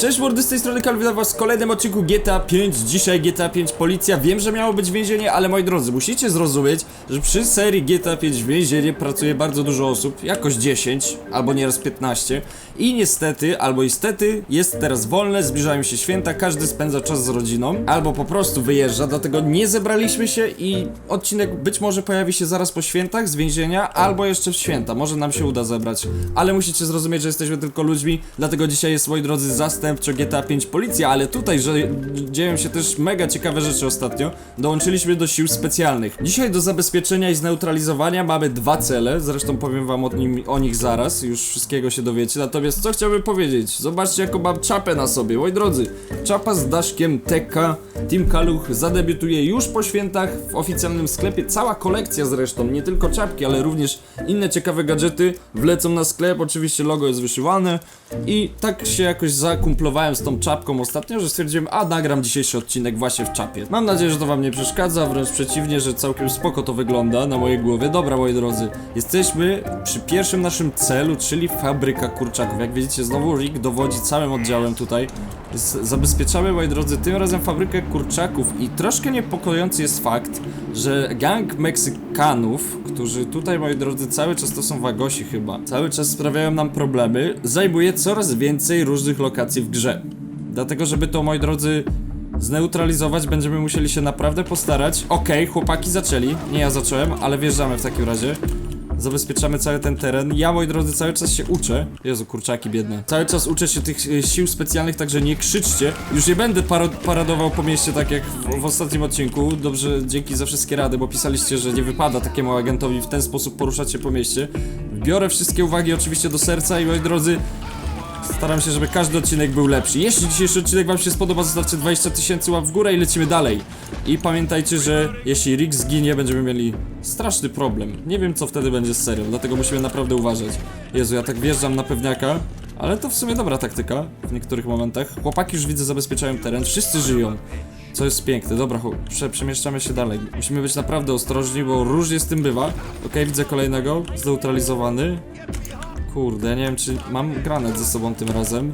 Cześć mordy, z tej strony Karol, witam was w kolejnym odcinku GTA 5 Dzisiaj GTA 5 Policja, wiem, że miało być więzienie, ale moi drodzy, musicie zrozumieć, że przy serii GTA 5 w więzienie pracuje bardzo dużo osób Jakoś 10, albo nieraz 15 I niestety, albo istety, jest teraz wolne, zbliżają się święta Każdy spędza czas z rodziną, albo po prostu wyjeżdża Dlatego nie zebraliśmy się i odcinek być może pojawi się zaraz po świętach z więzienia Albo jeszcze w święta, może nam się uda zebrać Ale musicie zrozumieć, że jesteśmy tylko ludźmi Dlatego dzisiaj jest, moi drodzy, zastępczo GTA 5 Policja Ale tutaj, że dzieją się też mega ciekawe rzeczy ostatnio Dołączyliśmy do sił specjalnych. Dzisiaj do zabezpieczenia i zneutralizowania mamy dwa cele Zresztą powiem wam o, nim, o nich zaraz, już wszystkiego się dowiecie. Natomiast co chciałbym powiedzieć? Zobaczcie jaką mam czapę na sobie, moi drodzy Czapa z daszkiem Teka Team Kaluch zadebiutuje już po świętach w oficjalnym sklepie. Cała kolekcja zresztą, nie tylko czapki, ale również inne ciekawe gadżety wlecą na sklep. Oczywiście logo jest wyszywane I tak się jakoś zakumplowałem z tą czapką ostatnio, że stwierdziłem, a nagram dzisiejszy odcinek właśnie w czapie. Mam nadzieję, że to wam nie przeszkadza, wręcz przeciwnie, że całkiem spoko to wygląda na mojej głowie. Dobra moi drodzy, jesteśmy przy pierwszym naszym celu, czyli fabryka kurczaków. Jak widzicie znowu Rick dowodzi całym oddziałem tutaj. Zabezpieczamy moi drodzy tym razem fabrykę kurczaków. I troszkę niepokojący jest fakt, że gang Meksykanów, którzy tutaj moi drodzy cały czas to są wagosi chyba, cały czas sprawiają nam problemy, zajmuje coraz więcej różnych lokacji w grze. Dlatego, żeby to moi drodzy zneutralizować, będziemy musieli się naprawdę postarać. Okej, chłopaki zaczęli, nie ja zacząłem, ale wjeżdżamy w takim razie. Zabezpieczamy cały ten teren. Ja, moi drodzy, cały czas się uczę. Jezu, kurczaki biedne. Cały czas uczę się tych e, sił specjalnych, także nie krzyczcie. Już nie będę paradował po mieście tak jak w, w ostatnim odcinku. Dobrze, dzięki za wszystkie rady, bo pisaliście, że nie wypada takiemu agentowi w ten sposób poruszać się po mieście. Biorę wszystkie uwagi oczywiście do serca i moi drodzy, Staram się, żeby każdy odcinek był lepszy. Jeśli dzisiejszy odcinek wam się spodoba, zostawcie 20 tysięcy łap w górę i lecimy dalej. I pamiętajcie, że jeśli Rick zginie, będziemy mieli straszny problem. Nie wiem, co wtedy będzie z serią, dlatego musimy naprawdę uważać. Jezu, ja tak wjeżdżam na pewniaka, ale to w sumie dobra taktyka w niektórych momentach. Chłopaki już widzę zabezpieczają teren, wszyscy żyją. Co jest piękne, dobra, prze, przemieszczamy się dalej. Musimy być naprawdę ostrożni, bo różnie z tym bywa. Okej, widzę kolejnego, zneutralizowany. Kurde, nie wiem czy mam granat ze sobą tym razem.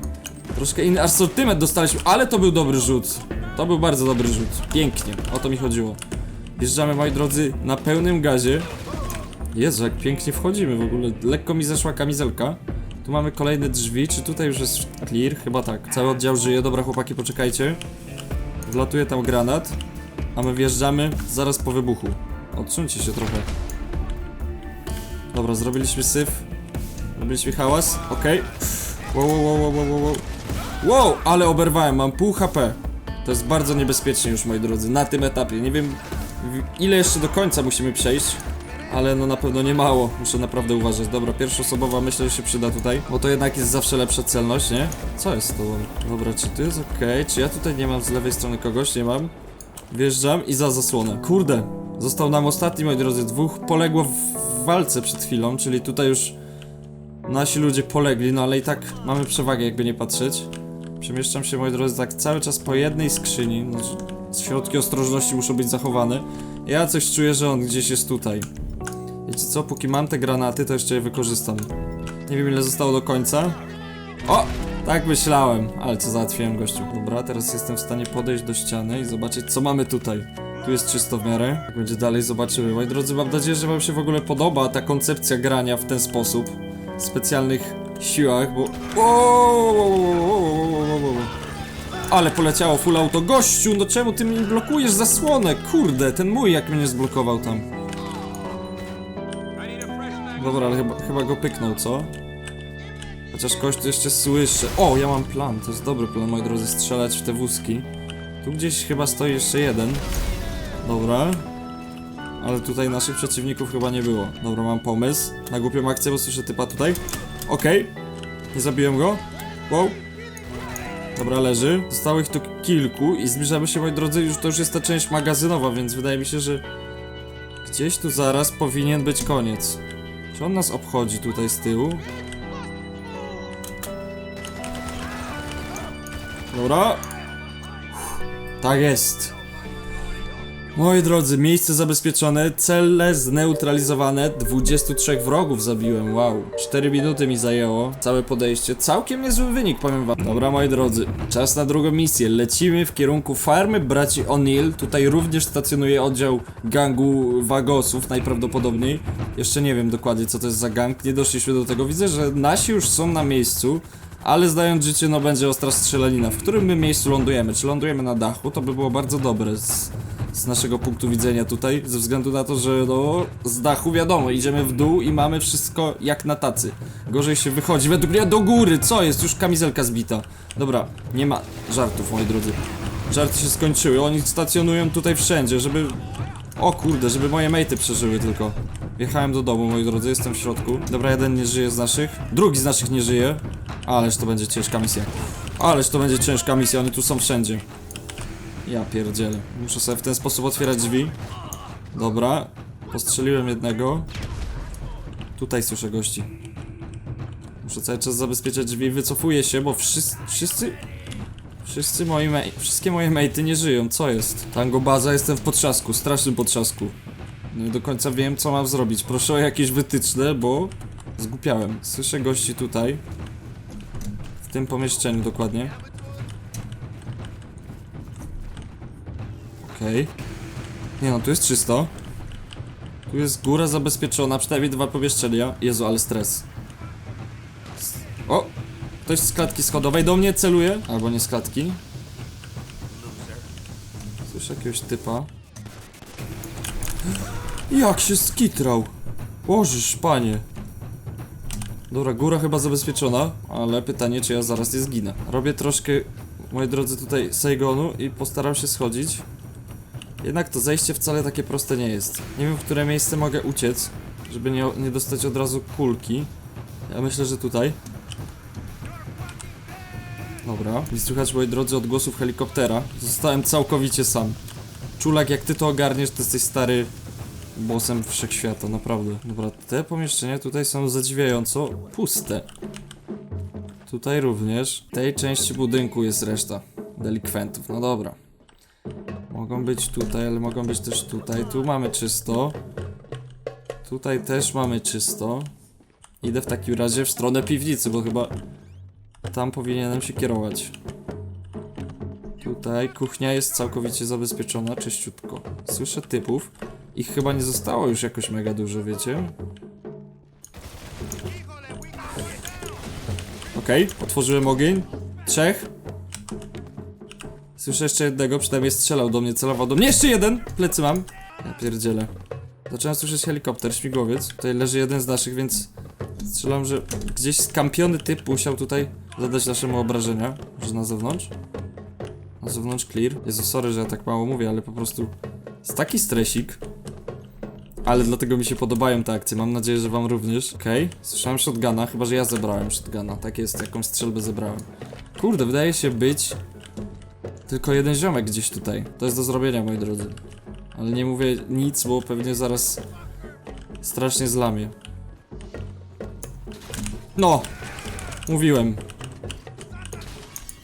Troszkę inny asortyment dostaliśmy, ale to był dobry rzut. To był bardzo dobry rzut. Pięknie, o to mi chodziło. Wjeżdżamy, moi drodzy, na pełnym gazie. Jezu, jak pięknie wchodzimy w ogóle. Lekko mi zeszła kamizelka. Tu mamy kolejne drzwi. Czy tutaj już jest clear? Chyba tak. Cały oddział żyje. Dobra, chłopaki, poczekajcie. Wlatuje tam granat. A my wjeżdżamy zaraz po wybuchu. Odsuńcie się trochę. Dobra, zrobiliśmy syf. Zrobiliśmy hałas, okej. Wow, wow, wow, wow, wow, wow. Wow, ale oberwałem, mam pół HP. To jest bardzo niebezpiecznie już, moi drodzy, na tym etapie. Nie wiem, ile jeszcze do końca musimy przejść, ale no na pewno nie mało. Muszę naprawdę uważać. Dobra, pierwszosobowa myślę, że się przyda tutaj, bo to jednak jest zawsze lepsza celność, nie? Co jest tobą? Dobra, czy to jest okej? Czy ja tutaj nie mam z lewej strony kogoś? Nie mam. Wjeżdżam i za zasłonę. Kurde, został nam ostatni, moi drodzy. Dwóch poległo w walce przed chwilą, czyli tutaj już Nasi ludzie polegli, no ale i tak mamy przewagę, jakby nie patrzeć. Przemieszczam się, moi drodzy, tak cały czas po jednej skrzyni. No, środki ostrożności muszą być zachowane. Ja coś czuję, że on gdzieś jest tutaj. Wiecie co, póki mam te granaty, to jeszcze je wykorzystam. Nie wiem ile zostało do końca. O! Tak myślałem, ale co załatwiłem gościu. Dobra, teraz jestem w stanie podejść do ściany i zobaczyć co mamy tutaj. Tu jest czysto w miarę. Jak będzie dalej, zobaczymy. Moi drodzy, mam nadzieję, że wam się w ogóle podoba ta koncepcja grania w ten sposób. Specjalnych siłach, bo... Ale poleciało full auto. Gościu, no czemu ty mi blokujesz zasłonę? Kurde, ten mój jak mnie zblokował tam. Dobra, ale chyba, chyba go pyknął, co? Chociaż kogoś jeszcze słyszę. O, ja mam plan, to jest dobry plan, moi drodzy, strzelać w te wózki. Tu gdzieś chyba stoi jeszcze jeden. Dobra. Ale tutaj naszych przeciwników chyba nie było. Dobra, mam pomysł. Na głupią akcję, bo słyszę typa tutaj. Okej. Nie zabiłem go. Wow. Dobra, leży. Zostało ich tu kilku i zbliżamy się, moi drodzy, już to już jest ta część magazynowa, więc wydaje mi się, że gdzieś tu zaraz powinien być koniec. Czy on nas obchodzi tutaj z tyłu? Dobra. Tak jest. Moi drodzy, miejsce zabezpieczone, cele zneutralizowane, 23 wrogów zabiłem, wow. 4 minuty mi zajęło, całe podejście, całkiem niezły wynik, powiem wam. Dobra, moi drodzy, czas na drugą misję, lecimy w kierunku farmy braci O'Neill, tutaj również stacjonuje oddział gangu Wagosów, najprawdopodobniej. Jeszcze nie wiem dokładnie, co to jest za gang, nie doszliśmy do tego, widzę, że nasi już są na miejscu. Ale zdając życie, no będzie ostra strzelanina. W którym my miejscu lądujemy? Czy lądujemy na dachu? To by było bardzo dobre z, z naszego punktu widzenia tutaj, ze względu na to, że no z dachu wiadomo, idziemy w dół i mamy wszystko jak na tacy. Gorzej się wychodzi, według mnie do góry, co jest? Już kamizelka zbita. Dobra, nie ma żartów, moi drodzy. Żarty się skończyły, oni stacjonują tutaj wszędzie, żeby... O kurde, żeby moje mejty przeżyły tylko. Wjechałem do domu, moi drodzy, jestem w środku. Dobra, jeden nie żyje z naszych, drugi z naszych nie żyje. Ależ to będzie ciężka misja. Ależ to będzie ciężka misja, oni tu są wszędzie. Ja pierdzielę. Muszę sobie w ten sposób otwierać drzwi. Dobra. Postrzeliłem jednego. Tutaj słyszę gości. Muszę cały czas zabezpieczać drzwi. Wycofuję się, bo wszyscy... Wszyscy... Wszyscy moi mej... Wszystkie moje mejty nie żyją. Co jest? Tango baza, jestem w potrzasku. Strasznym potrzasku. Nie do końca wiem, co mam zrobić. Proszę o jakieś wytyczne, bo... Zgupiałem. Słyszę gości tutaj. W tym pomieszczeniu dokładnie. Okej. Nie no, tu jest czysto. Tu jest góra zabezpieczona, przynajmniej dwa pomieszczenia. Jezu, ale stres. O! Ktoś z klatki schodowej do mnie celuje. Albo nie z klatki. Słyszę jakiegoś typa. Jak się skitrał! Łożysz, panie. Dobra, góra chyba zabezpieczona, ale pytanie, czy ja zaraz nie zginę. Robię troszkę, moi drodzy, tutaj Saigonu i postaram się schodzić. Jednak to zejście wcale takie proste nie jest. Nie wiem, w które miejsce mogę uciec, żeby nie, nie dostać od razu kulki. Ja myślę, że tutaj. Dobra, nie słychać, moi drodzy, odgłosów helikoptera. Zostałem całkowicie sam. Czulak, jak ty to ogarniesz, to jesteś stary bossem wszechświata, naprawdę. Dobra, te pomieszczenia tutaj są zadziwiająco puste. Tutaj również. W tej części budynku jest reszta delikwentów. No dobra. Mogą być tutaj, ale mogą być też tutaj. Tu mamy czysto. Tutaj też mamy czysto. Idę w takim razie w stronę piwnicy, bo chyba tam powinienem się kierować. Tutaj kuchnia jest całkowicie zabezpieczona, czyściutko. Słyszę typów. Ich chyba nie zostało już jakoś mega dużo, wiecie? Okej, otworzyłem ogień. Trzech. Słyszę jeszcze jednego, przynajmniej strzelał do mnie, celował do mnie. Jeszcze jeden! Plecy mam. Ja pierdzielę. Zacząłem słyszeć helikopter, śmigłowiec. Tutaj leży jeden z naszych, więc strzelam, że gdzieś skampiony typ musiał tutaj zadać naszemu obrażenia. Że na zewnątrz? Na zewnątrz clear. Jezu, sorry, że ja tak mało mówię, ale po prostu jest taki stresik. Ale dlatego mi się podobają te akcje, mam nadzieję, że wam również. Okej, słyszałem shotguna, chyba że ja zebrałem shotguna. Tak jest, jakąś strzelbę zebrałem. Kurde, wydaje się być tylko jeden ziomek gdzieś tutaj. To jest do zrobienia, moi drodzy. Ale nie mówię nic, bo pewnie zaraz strasznie zlamię. No! Mówiłem.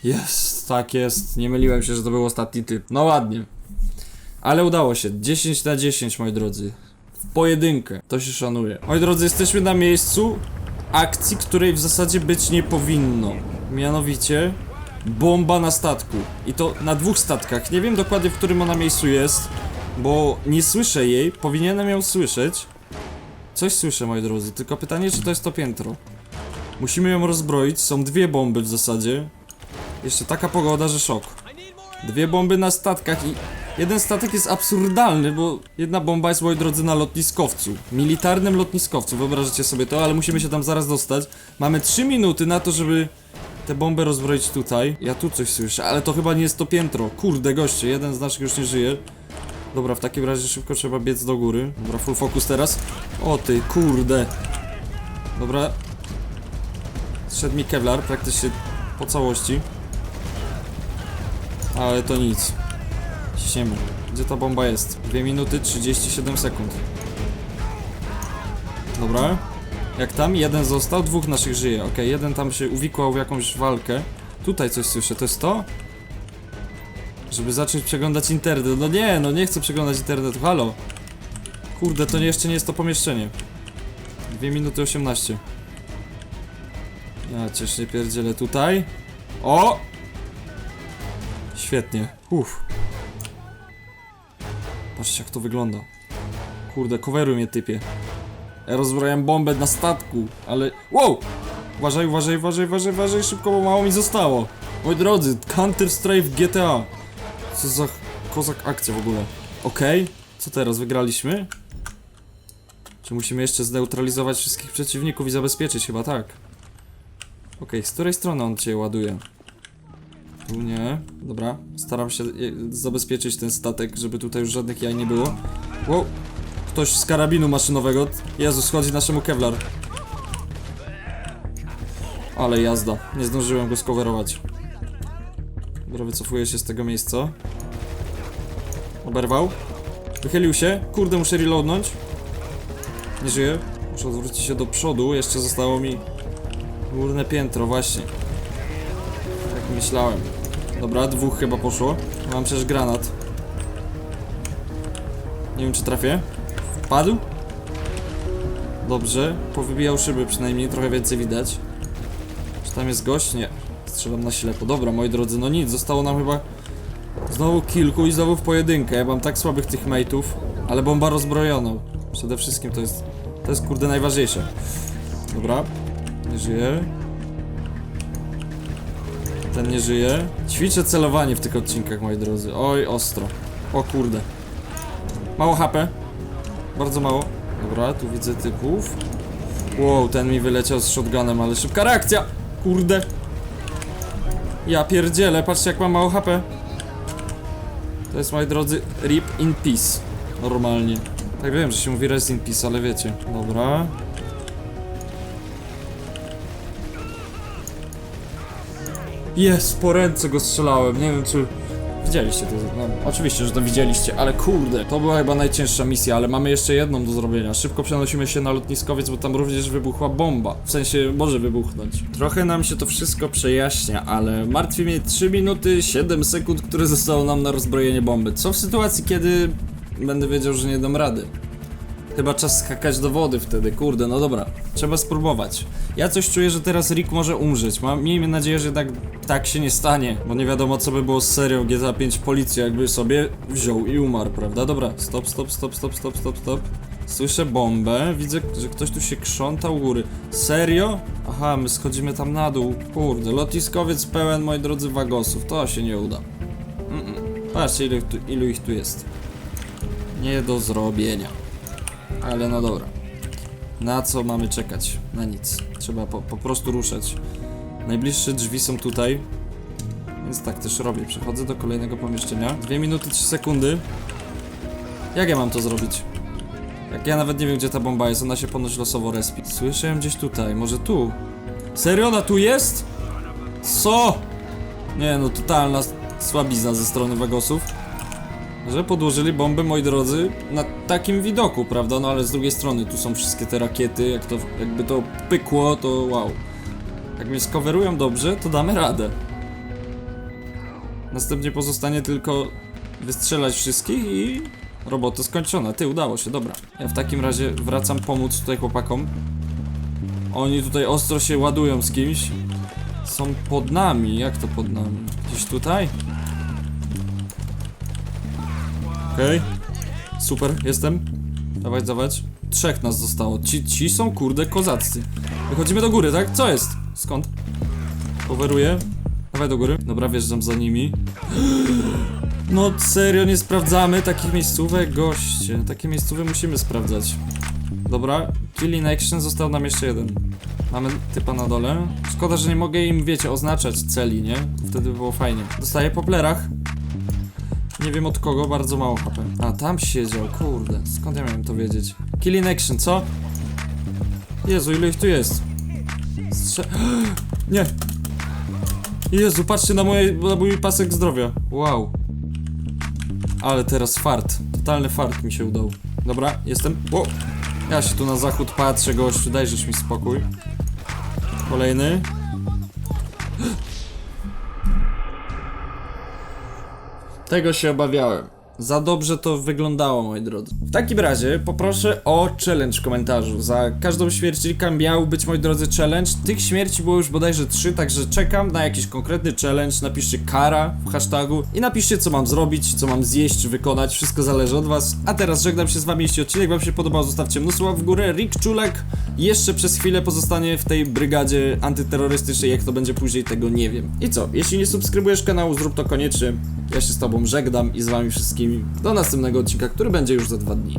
Jest, tak jest. Nie myliłem się, że to był ostatni typ. No ładnie. Ale udało się. 10 na 10, moi drodzy. W pojedynkę. To się szanuje. Moi drodzy, jesteśmy na miejscu akcji, której w zasadzie być nie powinno. Mianowicie bomba na statku. I to na dwóch statkach. Nie wiem dokładnie, w którym ona miejscu jest, bo nie słyszę jej. Powinienem ją słyszeć. Coś słyszę, moi drodzy, tylko pytanie, czy to jest to piętro. Musimy ją rozbroić. Są dwie bomby w zasadzie. Jeszcze taka pogoda, że szok. Dwie bomby na statkach i jeden statek jest absurdalny, bo jedna bomba jest, moi drodzy, na lotniskowcu. Militarnym lotniskowcu, wyobrażacie sobie to, ale musimy się tam zaraz dostać. Mamy 3 minuty na to, żeby tę bombę rozbroić tutaj. Ja tu coś słyszę, ale to chyba nie jest to piętro. Kurde, goście, jeden z naszych już nie żyje. Dobra, w takim razie szybko trzeba biec do góry. Dobra, full focus teraz. O ty, kurde. Dobra. Szedł mi Kevlar praktycznie po całości. Ale to nic. Ciśniemy. Gdzie ta bomba jest? 2 minuty 37 sekund. Dobra. Jak tam? Jeden został, dwóch naszych żyje. Okej, jeden tam się uwikłał w jakąś walkę. Tutaj coś słyszę, to jest to? żeby zacząć przeglądać internet. No nie, no nie chcę przeglądać internetu, halo. Kurde, to jeszcze nie jest to pomieszczenie. 2 minuty 18. Ja cię nie pierdzielę tutaj. O! Świetnie. Uff. Patrzcie jak to wygląda. Kurde, coveruj mnie typie. Ja rozbrajam bombę na statku, ale... Wow! Uważaj, uważaj, uważaj, uważaj, uważaj, szybko, bo mało mi zostało. Moi drodzy, Counter Strike GTA. Co za kozak akcja w ogóle. Okej, co teraz, wygraliśmy? Czy musimy jeszcze zneutralizować wszystkich przeciwników i zabezpieczyć? Chyba tak. Okej, z której strony on cię ładuje? Tu nie. Dobra, staram się zabezpieczyć ten statek, żeby tutaj już żadnych jaj nie było. Wow, ktoś z karabinu maszynowego. Jezus, schodzi naszemu Kevlar. Ale jazda, nie zdążyłem go skowerować. Dobra, wycofuję się z tego miejsca. Oberwał. Wychylił się. Kurde, muszę reloadnąć. Nie żyję. Muszę odwrócić się do przodu. Jeszcze zostało mi górne piętro, właśnie. Tak myślałem. Dobra, dwóch chyba poszło. Mam przecież granat. Nie wiem, czy trafię. Wpadł? Dobrze. Powybijał szyby przynajmniej, trochę więcej widać. Czy tam jest gość? Nie. Strzelam na ślepo. Dobra, moi drodzy, no nic, zostało nam chyba znowu kilku i znowu w pojedynkę. Ja mam tak słabych tych mate'ów, ale bomba rozbrojoną. Przede wszystkim to jest, to jest kurde najważniejsze. Dobra, nie żyje. Ten nie żyje. Ćwiczę celowanie w tych odcinkach, moi drodzy. Oj, ostro. O kurde. Mało HP. Bardzo mało. Dobra, tu widzę typów. Wow, ten mi wyleciał z shotgunem, ale szybka reakcja! Kurde. Ja pierdzielę, patrzcie jak mam mało HP. To jest, moi drodzy, rip in peace. Normalnie. Tak wiem, że się mówi rest in peace, ale wiecie. Dobra. Jest, po ręce go strzelałem, nie wiem czy... Widzieliście to, no, oczywiście, że to widzieliście, ale kurde, to była chyba najcięższa misja, ale mamy jeszcze jedną do zrobienia. Szybko przenosimy się na lotniskowiec, bo tam również wybuchła bomba. W sensie, może wybuchnąć. Trochę nam się to wszystko przejaśnia, ale martwi mnie 3 minuty 7 sekund, które zostało nam na rozbrojenie bomby. Co w sytuacji, kiedy będę wiedział, że nie dam rady? Chyba czas skakać do wody wtedy, kurde, no dobra. Trzeba spróbować. Ja coś czuję, że teraz Rick może umrzeć. Mam, miejmy nadzieję, że tak, tak się nie stanie, bo nie wiadomo co by było z serią GTA 5 Policja, jakby sobie wziął i umarł, prawda? Dobra, stop, stop, stop, stop, stop, stop, stop. Słyszę bombę, widzę, że ktoś tu się krząta u góry. Serio? Aha, my schodzimy tam na dół. Kurde, lotniskowiec pełen, moi drodzy, wagosów. To się nie uda. Mm-mm. Patrzcie, ilu, ilu ich tu jest. Nie do zrobienia. Ale no dobra. Na co mamy czekać? Na nic. Trzeba po, po prostu ruszać. Najbliższe drzwi są tutaj. Więc tak też robię. Przechodzę do kolejnego pomieszczenia. 2 minuty 3 sekundy. Jak ja mam to zrobić? Jak ja nawet nie wiem gdzie ta bomba jest, ona się ponoć losowo respi. Słyszę ją gdzieś tutaj, może tu. Serio ona tu jest? Co? Nie no, totalna słabizna ze strony Wagosów że podłożyli bombę, moi drodzy, na takim widoku, prawda? No ale z drugiej strony, tu są wszystkie te rakiety, jak to, jakby to pykło, to wow. Jak mnie skowerują dobrze, to damy radę. Następnie pozostanie tylko wystrzelać wszystkich i robota skończona. Ty, udało się, dobra. Ja w takim razie wracam pomóc tutaj chłopakom. Oni tutaj ostro się ładują z kimś. Są pod nami, jak to pod nami? Gdzieś tutaj? Okej. Super, jestem. Dawać, dawać. Trzech nas zostało. Ci, ci są kurde kozaccy. Wychodzimy do góry, tak? Co jest? Skąd? Poweruję. Dawaj do góry. Dobra, wjeżdżam za nimi. No serio, nie sprawdzamy takich miejscówek, goście. Takie miejscówy musimy sprawdzać. Dobra, kill in action, został nam jeszcze jeden. Mamy typa na dole. Szkoda, że nie mogę im, wiecie, oznaczać celi, nie? Wtedy by było fajnie. Dostaję po plerach. Nie wiem od kogo, bardzo mało HP. A, tam siedział, kurde. Skąd ja miałem to wiedzieć? Kill in action, co? Jezu, ile ich tu jest? Strze... Nie! Jezu, patrzcie na, moje, na mój pasek zdrowia. Wow. Ale teraz fart. Totalny fart mi się udał. Dobra, jestem. O! Ja się tu na zachód patrzę, gościu, dajżesz mi spokój. Kolejny. Tego się obawiałem. Za dobrze to wyglądało, moi drodzy. W takim razie poproszę o challenge w komentarzu. Za każdą śmierć Rika miał być, moi drodzy, challenge. Tych śmierci było już bodajże trzy, także czekam na jakiś konkretny challenge. Napiszcie kara w hashtagu i napiszcie, co mam zrobić, co mam zjeść wykonać. Wszystko zależy od was. A teraz żegnam się z wami. Jeśli odcinek wam się podobał, zostawcie mnóstwo łap w górę. Rick Czulek jeszcze przez chwilę pozostanie w tej brygadzie antyterrorystycznej. Jak to będzie później, tego nie wiem. I co? Jeśli nie subskrybujesz kanału, zrób to koniecznie. Ja się z tobą żegnam i z wami wszystkimi do następnego odcinka, który będzie już za dwa dni.